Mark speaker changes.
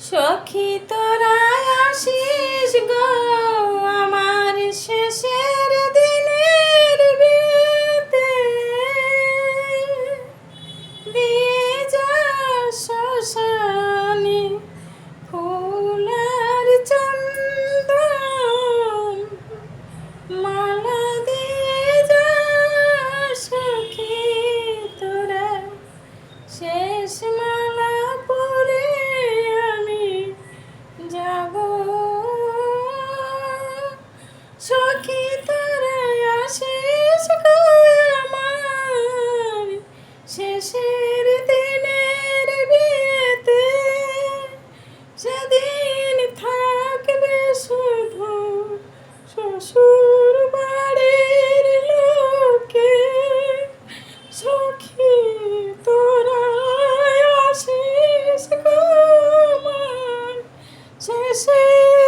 Speaker 1: সখী তোরা আসিস গো আমার শেষের দিনের বিয়েতে সখী তোরা গো আমার। শেষের দিনের বিয়েতে সেদিন থাকবে শুধু শ্বশুর বাড়ির লোকে, সখী তোরা গো আমার। শেষের